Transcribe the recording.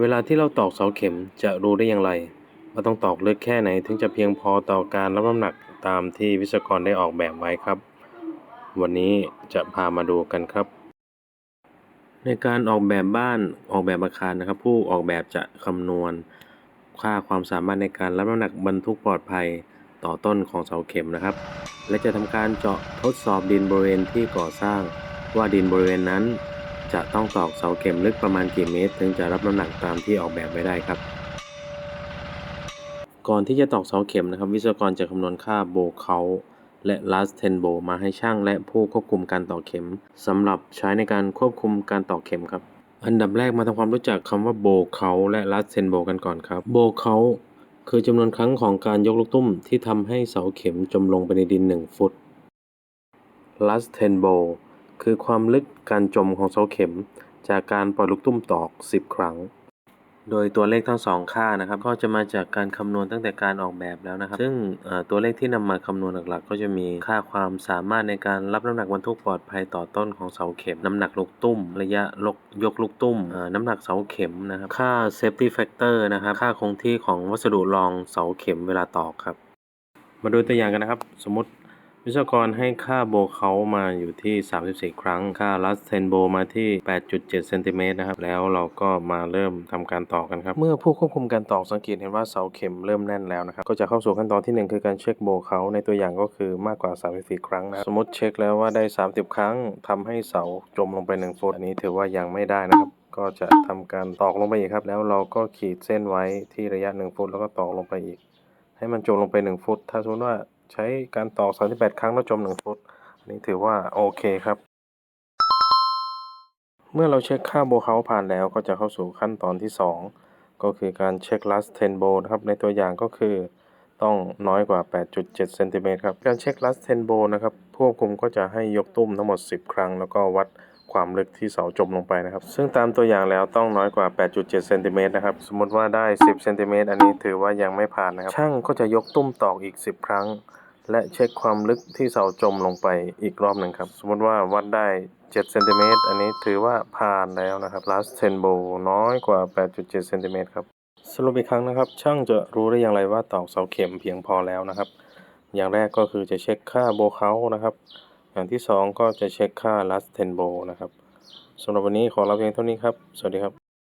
เวลาที่เราตอกเสาเข็มจะรู้ได้อย่างไรว่าต้องตอกลึกแค่ไหนถึงจะเพียงพอต่อการรับน้ำหนักตามที่วิศวกรได้ออกแบบไว้ครับ วันนี้จะพามาดูกันครับ ในการออกแบบบ้านออกแบบอาคารนะครับ ผู้ออกแบบจะคำนวณ ค่าความสามารถในการรับน้ำหนักบรรทุกปลอดภัยต่อต้นของเสาเข็มนะครับ และจะทำการเจาะทดสอบดินบริเวณที่ก่อสร้างว่าดินบริเวณนั้น จะต้องตอกเสาเข็มลึกประมาณกี่เมตร ถึงจะรับน้ำหนักตามที่ออกแบบไว้ได้ครับ ก่อนที่จะตอกเสาเข็มนะครับ วิศวกรจะคำนวณค่าโบเขาและลัสเทนโบมาให้ช่างและผู้ควบคุมการตอกเข็มสำหรับใช้ในการควบคุมการตอกเข็มครับ อันดับแรกมาทำความรู้จักคำว่าโบเขาและลัสเทนโบกันก่อนครับโบเขาคือจำนวนครั้งของการยกลูกตุ้มที่ทำให้เสาเข็มจมลงไปในดิน 1 ฟุตลัสเทนโบ คือความลึกการจมของเสาเข็ม จากการปล่อยลูกตุ้มตอก 10 ครั้ง โดยตัวเลขทั้งสองค่านะครับ ก็จะมาจากการคำนวณตั้งแต่การออกแบบแล้วนะครับ ซึ่งตัวเลขที่นำมาคำนวณหลักๆ ก็จะมีค่าความสามารถในการรับน้ำหนักบรรทุกปลอดภัยต่อต้นของเสาเข็ม น้ำหนักลูกตุ้ม ระยะลกยกลูกตุ้มน้ำหนักเสาเข็มนะครับ ค่า safety factor นะครับ ค่าคงที่ของวัสดุรองเสาเข็มเวลาตอกครับ มาดูตัวอย่างกันนะครับ สมมติ วิศวกรให้ค่าโบเขามาอยู่ที่ 34 ครั้ง ค่าลัสเทนโบมาที่ 8.7 เซนติเมตรนะครับ แล้วเราก็มาเริ่มทำการตอกกันครับ เมื่อผู้ควบคุมการตอกสังเกตเห็นว่าเสาเข็มเริ่มแน่นแล้วนะครับ ก็จะเข้าสู่ขั้นตอนที่ 1 คือการเช็คโบเขาในตัวอย่างก็คือมากกว่า 34 ครั้งนะสมมติเช็คแล้วว่าได้ 30 ครั้งทำให้เสาจมลงไป1ฟุตอันนี้ถือว่ายังไม่ได้นะครับก็จะทำการตอกลงไปอีกครับ แล้วเราก็ขีดเส้นไว้ที่ระยะ 1 ฟุต แล้วก็ตอกลงไปอีก ให้มันจมลงไป 1 ฟุต ถ้าสมมติว่า ใช้การตอก 38 ครั้งแล้วจม1ฟุตอันนี้ถือว่าโอเคครับ เมื่อเราเช็คค่าโบเฮาผ่านแล้วก็จะเข้าสู่ขั้นตอนที่ 2 ก็คือการเช็คลัสเทนโบนะครับ ในตัวอย่างก็คือต้องน้อยกว่า 8.7 เซนติเมตรครับ การเช็คลัสเทนโบนะครับ ผู้ควบคุมก็จะให้ยกตุ้มทั้งหมด 10 ครั้ง แล้วก็วัด ความลึกที่เสาจมลงไปนะครับ ซึ่งตามตัวอย่างแล้วต้องน้อยกว่า 8.7 เซนติเมตรนะครับ สมมติว่าได้ 10 เซนติเมตรอันนี้ถือว่ายังไม่ผ่านนะครับ ช่างก็จะยกตุ้มตอกอีก 10 ครั้ง และเช็คความลึกที่เสาจมลงไปอีกรอบหนึ่งครับ สมมติว่าวัดได้ 7 เซนติเมตรอันนี้ถือว่าผ่านแล้วนะครับ last 10 bow น้อยกว่า 8.7 เซนติเมตรครับ สรุปอีกครั้งนะครับ ช่างจะรู้ได้อย่างไรว่าตอกเสาเข็มเพียงพอแล้วนะครับ อย่างแรกก็คือจะเช็คค่าโบเขานะครับ อย่างที่สองก็จะเช็คค่า last ten bow นะครับสำหรับวันนี้ขอลาเพียงเท่านี้ครับ สวัสดีครับ